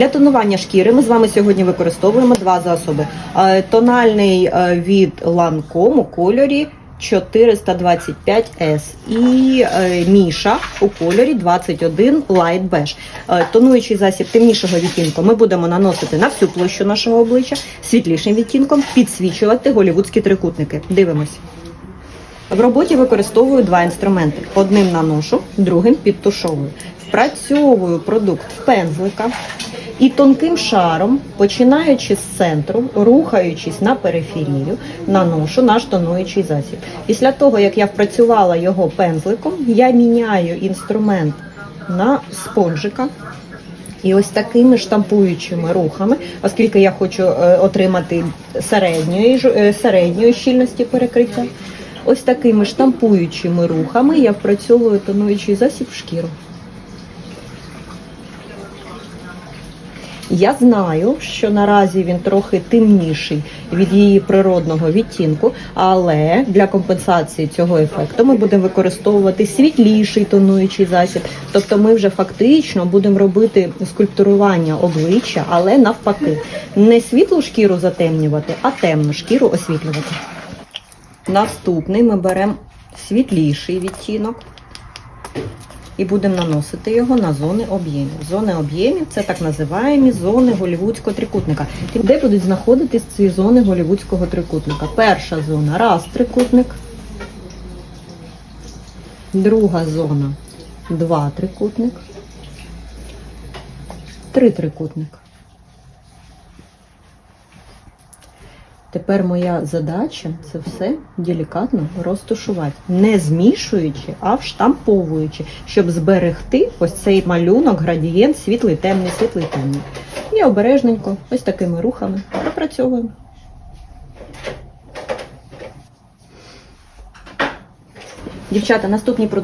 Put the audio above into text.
Для тонування шкіри ми з вами сьогодні використовуємо два засоби. Е, Тональний е, від Lancome у кольорі 425S і е, Міша у кольорі 21 Light Beige. Тонуючий засіб темнішого відтінку ми будемо наносити на всю площу нашого обличчя, світлішим відтінком підсвічувати голівудські трикутники. Дивимось. В роботі використовую два інструменти: одним наношу, другим підтушовую. Впрацьовую продукт пензлика і тонким шаром, починаючи з центру, рухаючись на периферію, наношу наш тонуючий засіб. Після того, як я впрацювала його пензликом, я міняю інструмент на спонжика. І ось такими штампуючими рухами, оскільки я хочу е, отримати середньої, е, середньої щільності перекриття, ось такими штампуючими рухами я впрацьовую тонуючий засіб в шкіру. Я знаю, що наразі він трохи темніший від її природного відтінку, але для компенсації цього ефекту ми будемо використовувати світліший тонуючий засіб. Тобто ми вже фактично будемо робити скульптурування обличчя, але навпаки, не світлу шкіру затемнювати, а темну шкіру освітлювати. Наступний ми беремо світліший відтінок і будемо наносити його на зони об'ємів. Зони об'ємів це так називаємо зони голівудського трикутника. Де будуть знаходитись ці зони голівудського трикутника? Перша зона раз трикутник, друга зона два трикутник, три трикутник. Тепер моя задача це все делікатно розташувати, не змішуючи, а вштамповуючи, щоб зберегти ось цей малюнок, градієнт, світлий, темний, світлий, темний. І обережненько, ось такими рухами пропрацьовуємо. Дівчата, наступні продукти.